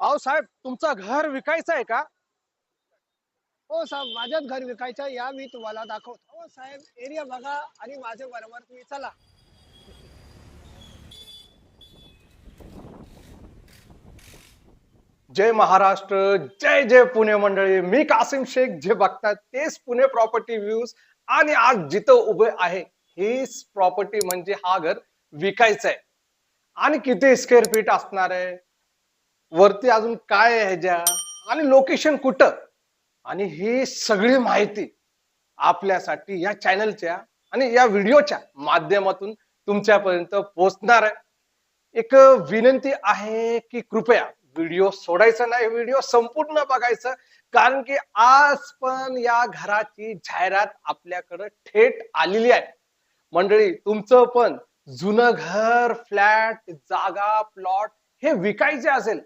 अहो साहेब तुमचं घर विकायचं आहे का? हो साहेब माझ्याच घर विकायचं आहे. या मी तुम्हाला दाखवतो. हो साहेब एरिया बघा आणि माझे बरोबर तुम्ही चला. जय महाराष्ट्र जय जय पुणे मंडळी. मी कासिम शेख जे बघतात तेच पुणे प्रॉपर्टी व्ह्यूज आणि आज जिथं उभे आहे हीच प्रॉपर्टी म्हणजे हा घर विकायचं आहे आणि किती स्क्वेअर फीट असणार आहे? वरती अजून काय आहे ह्याच्या? आणि लोकेशन कुठं? आणि ही सगळी माहिती आपल्यासाठी या चॅनलच्या आणि या व्हिडिओच्या माध्यमातून तुमच्यापर्यंत पोहोचणार आहे. एक विनंती आहे की कृपया व्हिडिओ सोडायचा नाही व्हिडिओ संपूर्ण बघायचं कारण की आज पण या घराची जाहिरात आपल्याकडे थेट आलेली आहे. मंडळी तुमचं पण जुनं घर फ्लॅट जागा प्लॉट हे विकायचे असेल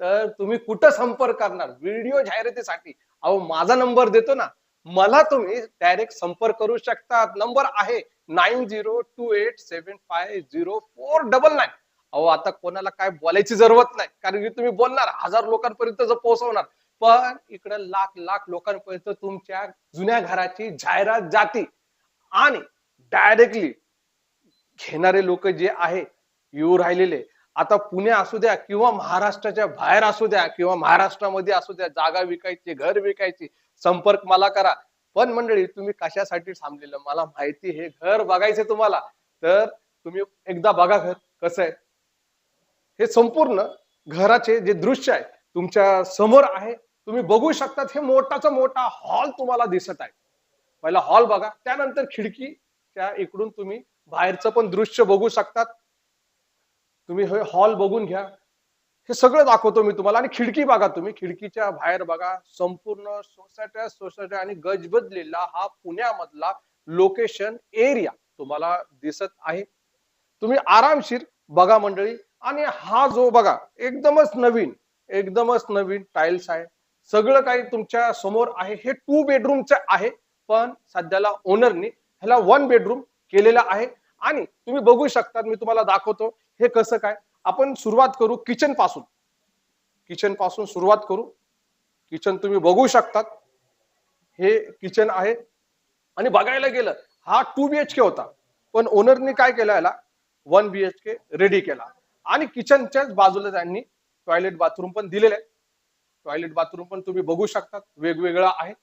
तर तुम्ही कुठं संपर्क करणार? व्हिडिओ जाहिरातीसाठी. अहो माझा नंबर देतो ना. मला तुम्ही डायरेक्ट संपर्क करू शकतात. नंबर आहे nine zero two eight seven five zero four double nine. अहो आता कोणाला काय बोलायची जरूरत नाही. कारण की तुम्ही बोलणार हजार लोकांपर्यंत जर पोहोचवणार. पण इकडे लाख लाख लोकांपर्यंत तुमच्या जुन्या घराची जाहिरात जाती. आणि डायरेक्टली घेणारे लोक जे आहे येऊ राहिलेले. आता पुणे असू द्या किंवा महाराष्ट्राच्या बाहेर असू द्या किंवा महाराष्ट्रामध्ये असू द्या जागा विकायची घर विकायची संपर्क मला करा. पण मंडळी तुम्ही कशासाठी थांबलेलं? मला माहिती हे घर बघायचे तुम्हाला. तर तुम्ही एकदा बघा घर कसं आहे? हे संपूर्ण घराचे जे दृश्य आहे तुमच्यासमोर आहे. तुम्ही बघू शकतात हे मोठाचा मोठा हॉल तुम्हाला दिसत आहे. पहिला हॉल बघा त्यानंतर खिडकीच्या इकडून तुम्ही बाहेरचं पण दृश्य बघू शकतात. तुम्ही हे हॉल बघून घ्या. हे सगळं दाखवतो मी तुम्हाला. आणि खिडकी बघा तुम्ही. खिडकीच्या बाहेर बघा. संपूर्ण सोसायट्या सोसायट्या आणि गजबजलेला हा पुण्यामधला लोकेशन एरिया तुम्हाला दिसत आहे. तुम्ही आरामशीर बघा मंडळी. आणि हा जो बघा एकदमच नवीन एकदमच नवीन टाइल्स आहे. सगळं काही तुमच्यासमोर आहे. हे टू बेडरूमचं आहे. पण सध्याला ओनरनी ह्याला वन बेडरूम केलेला आहे. आणि तुम्ही बघू शकता मी तुम्हाला दाखवतो. हे कसं काय? आपण सुरुवात करू किचनपासून. किचनपासून सुरुवात करू. किचन तुम्ही बघू शकतात. हे किचन आहे. आणि बघायला गेलं हा टू बी एच के होता. पण ओनरनी काय केलं याला? One B H K ready केला. आणि किचनच्याच बाजूला त्यांनी टॉयलेट बाथरूम पण दिलेलं. आहे टॉयलेट बाथरूम पण तुम्ही बघू शकतात. वेगवेगळा आहे.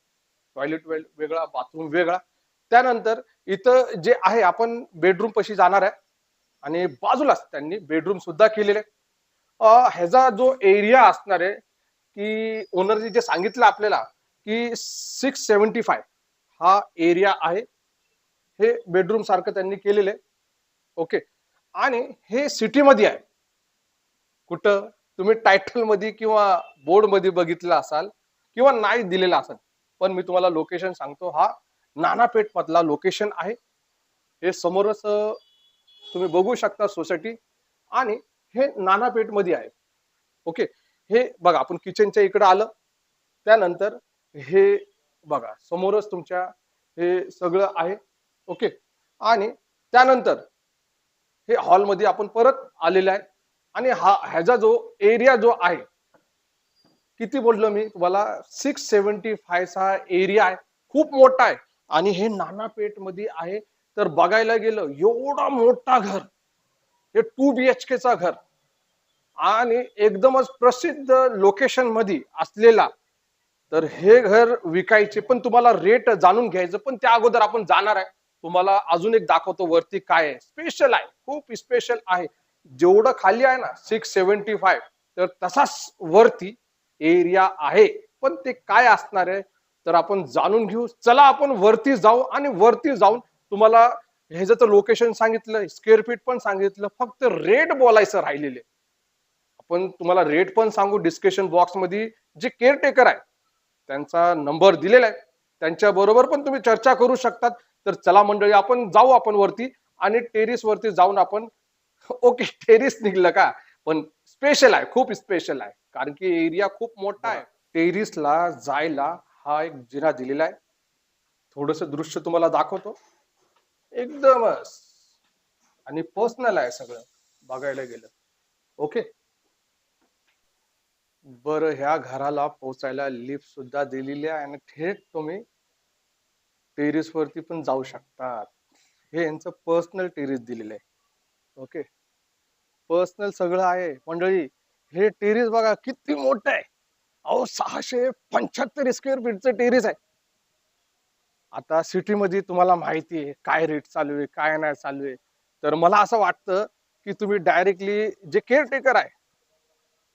टॉयलेट वेगळा बाथरूम वेगळा. त्यानंतर इथं जे आहे आपण बेडरूम पशी जाणार आहे. आणि बाजूलाच त्यांनी बेडरूम सुद्धा केलेले. आहे. ह्याचा जो एरिया असणार आहे की ओनरने जे सांगितलं आपल्याला की सिक्स सेवन्टी फाय हा एरिया आहे. हे बेडरूम सारखं त्यांनी केलेलं. आहे ओके आणि हे सिटीमध्ये आहे. कुठं तुम्ही टायटलमध्ये किंवा बोर्डमध्ये बघितलं असाल किंवा नाही दिलेलं असाल पण मी तुम्हाला लोकेशन सांगतो हा नानापेठ मधला लोकेशन आहे. हे समोरच तुम्ही बघू शकता सोसायटी. आणि हे नानापेठमध्ये आहे. ओके? हे बघा आपण किचनच्या इकडे आलं. त्यानंतर हे बघा समोरच तुमच्या हे सगळं आहे. ओके? आणि त्यानंतर हे हॉलमध्ये आपण परत आलेलं आहे. आणि हा ह्याचा जो एरिया जो आहे किती बोललो मी? तुम्हाला सिक्स सेवन्टी फायचा एरिया आहे. खूप मोठा आहे. आणि हे नानापेठमध्ये आहे. तर बघायला गेलं एवढा मोठा घर हे टू बी एच के चा घर. आणि एकदमच प्रसिद्ध लोकेशनमध्ये असलेला तर हे घर विकायचे. पण तुम्हाला रेट जाणून घ्यायचं पण त्या अगोदर आपण जाणार आहे. तुम्हाला अजून एक दाखवतो वरती काय आहे. स्पेशल आहे खूप स्पेशल आहे. जेवढं खाली आहे ना सिक्स सेव्हन्टी फाय तर तसाच वरती एरिया आहे. पण ते काय असणार आहे तर आपण जाणून घेऊ. चला आपण वरती जाऊ आणि वरती जाऊन तुम्हाला ह्याचं तर लोकेशन सांगितलं स्क्वेअर फीट पण सांगितलं फक्त रेट बोलायचं राहिलेले. आपण तुम्हाला रेट पण सांगू डिस्कशन बॉक्समध्ये जे केअरटेकर आहे त्यांचा नंबर दिलेला आहे. त्यांच्या बरोबर पण तुम्ही चर्चा करू शकतात. तर चला मंडळी आपण जाऊ आपण वरती आणि टेरिस वरती जाऊन आपण ओके टेरिस निघलं का? पण स्पेशल आहे खूप स्पेशल आहे. कारण की एरिया खूप मोठा आहे. टेरिसला जायला हा एक जिना दिलेला आहे. थोडस दृश्य तुम्हाला दाखवतो. एकदमच. आणि पर्सनल आहे सगळं बघायला गेलं. ओके बर ह्या घराला पोचायला लिफ्ट सुद्धा दिलेली आहे आणि थेट तुम्ही टेरिस वरती पण जाऊ शकतात. हे यांचं पर्सनल टेरिस दिलेलं आहे. ओके पर्सनल सगळं आहे. मंडळी हे टेरिस बघा किती मोठं आहे. अहो सहाशे पंच्याहत्तर स्क्वेअर फीटचं टेरिस आहे. आता सिटीमध्ये तुम्हाला माहिती आहे काय रेट चालू आहे काय नाही चालू आहे. तर मला असं वाटतं की तुम्ही डायरेक्टली जे केअरटेकर आहे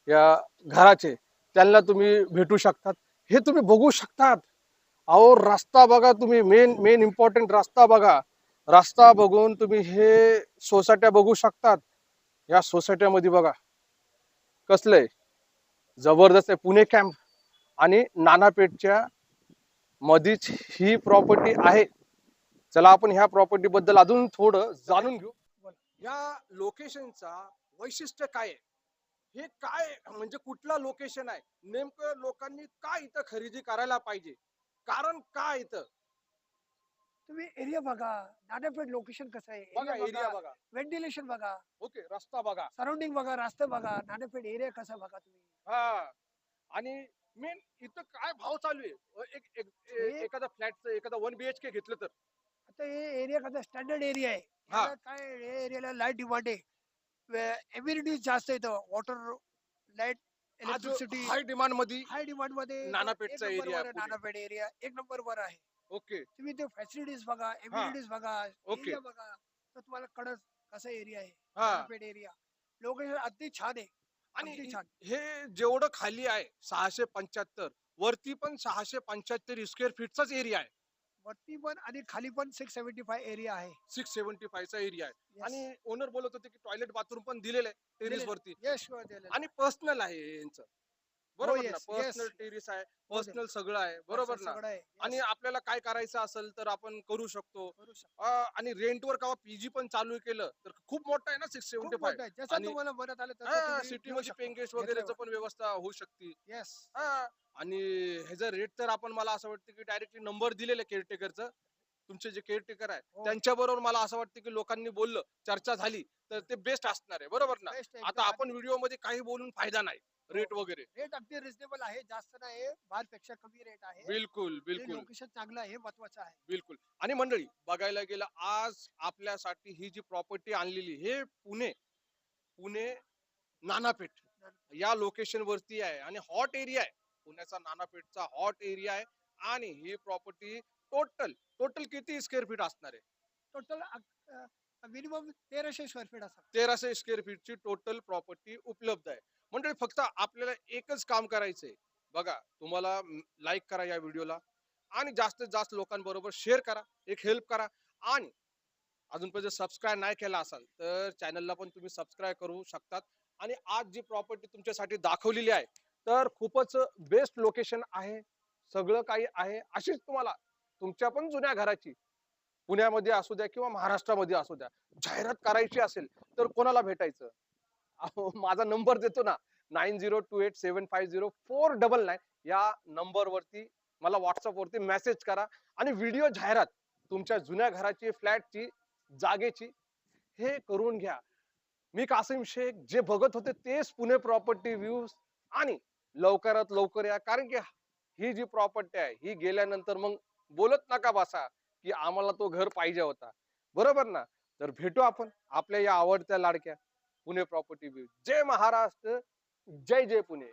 या घराचे त्यांना तुम्ही भेटू शकतात. हे तुम्ही बघू शकतात. अहो रस्ता बघा तुम्ही मेन मेन इम्पॉर्टंट रस्ता बघा. रस्ता बघून तुम्ही हे सोसायट्या बघू शकतात. या सोसायट्यामध्ये बघा. कसलं आहे जबरदस्त आहे पुणे कॅम्प आणि नानापेठच्या मधीच ही प्रॉपर्टी आहे. चला आपण ह्या प्रॉपर्टी बद्दल अजून थोडं जाणून घेऊ. या लोकेशनचा वैशिष्ट्य काय आहे? हे काय म्हणजे कुठला लोकेशन आहे? नेमकं लोकांनी का इथं खरेदी करायला पाहिजे? कारण काय इथं? तुम्ही एरिया बघा. नानापेठ लोकेशन कसं आहे? बघा एरिया बघा. व्हेंटिलेशन बघा. ओके रस्ता बघा. सराउंडिंग बघा. रस्ते बघा. नानापेठ एरिया कसा बघा तुम्ही? हा. आणि मेन इथं काय भाव चालू आहे? अ, एक एक- ए- हे- एखादा फ्लॅटचं एखादा वन बीएचके घेतलं तर. आता हे एरिया कसा स्टँडर्ड एरिया आहे. हा. याला काय हे एरियाला लाइट डिमांड आहे. एम्युनिटीज जास्त येतं वॉटर लाइट इलेक्ट्रिसिटी हाय डिमांडमध्ये हाय डिमांडमध्ये नानापेठचा एक number area वर आहे, पुणे. नानापेठ एरिया एक नंबर वर आहे. ओके तुम्ही ते फॅसिलिटीज बघा एम्युनिटीज बघा Okay. एरिया बघा. तर तुम्हाला कळत कसा एरिया आहे. हा. नानापेठ एरिया लोकेशन अगदी छान आहे. आणि हे जेवढं खाली आहे सहाशे पंच्याहत्तर वरती पण सहाशे पंच्याहत्तर स्क्वेअर फीटचाच एरिया आहे. वरती पण आणि खाली पण सिक्स सेव्हन्टी फाय एरिया आहे. सिक्स सेव्हन्टी फायचा एरिया आहे. आणि ओनर बोलत होते की टॉयलेट बाथरूम पण दिलेलं आहे टेरिस दिलेलं वरती. यश आणि पर्सनल आहे यांचं. बरोबर ना yes, पर्सनल yes. टेरिस आहे पर्सनल सगळं आहे बरोबर ना? सगळं आहे आणि आपल्याला काय करायचं असेल तर आपण करू शकतो. करू शकतो. अं, आणि रेंटवर का पीजी पण चालू केलं तर खूप मोठं आहे ना सिक्स खूप सेव्हन्टी आहे. जसं आणि- तुम्हाला मनात आलं सिटी मध्ये पेंगेस्ट वगैरेच पण व्यवस्था होऊ शकते. येस हा आणि ह्याचा रेट तर आपण मला असं वाटतं की डायरेक्टली नंबर दिलेलं केअरटेकरचं तुमचे जे केअरटेकर आहे हो. त्यांच्या बरोबर मला असं वाटतं की लोकांनी बोललं चर्चा झाली तर ते बेस्ट असणार आहे बरोबर ना? आता आपण व्हिडिओमध्ये काही बोलून फायदा नाही. रेट वगैरे. रेट अगदी रिझनेबल आहे. जास्त नाही. बाहेरपेक्षा कमी रेट आहे. बिलकुल बिलकुल. लोकेशन चांगलं आहे हे महत्वाचं आहे. बिलकुल. आणि मंडळी बघायला गेलं आज आपल्यासाठी ही जी प्रॉपर्टी आणलेली हे पुणे पुणे नानापेठ. या लोकेशन वरती आहे आणि हॉट एरिया आहे. पुण्याचा नानापेठचा हॉट एरिया आहे. आणि ही प्रॉपर्टी टोटल टोटल किती स्क्वेअर फीट असणार आहे? टोटल मिनिमम तेराशे स्क्वेअर फीट असतात तेराशे स्क्वेअर फीटची टोटल प्रॉपर्टी उपलब्ध आहे. मंडळी फक्त आपल्याला एकच काम करायचंय. बघा तुम्हाला लाईक करा या व्हिडिओला आणि जास्तीत जास्त लोकांबरोबर शेअर करा एक हेल्प करा आणि अजूनपर्यंत सबस्क्राईब नाही केला असाल तर चॅनलला पण तुम्ही सबस्क्राईब करू शकतात. आणि आज जी प्रॉपर्टी तुमच्यासाठी दाखवलेली आहे तर खूपच बेस्ट लोकेशन आहे सगळं काही आहे. अशीच तुम्हाला तुमच्या पण जुन्या घराची पुण्यामध्ये असू द्या किंवा महाराष्ट्रामध्ये असू द्या जाहिरात करायची असेल तर कोणाला भेटायचं? माझा नंबर देतो ना. Nine zero two eight seven five zero four double nine या नंबरवरती मला व्हॉट्सअपवरती मेसेज करा आणि व्हिडिओ जाहिरात तुमच्या जुन्या घराची फ्लॅटची जागेची हे करून घ्या. मी कासिम शेख जे बघत होते तेच पुणे प्रॉपर्टी व्ह्यूज आणि लवकरात लवकर या. कारण की ही जी प्रॉपर्टी आहे ही गेल्यानंतर मग बोलत नका बसा की आम्हाला तो घर पाहिजे होता. बरोबर ना? तर भेटू आपण आपल्या या आवडत्या लाडक्या. पुणे प्रॉपर्टी व्ह्यू जय महाराष्ट्र जय जय पुणे.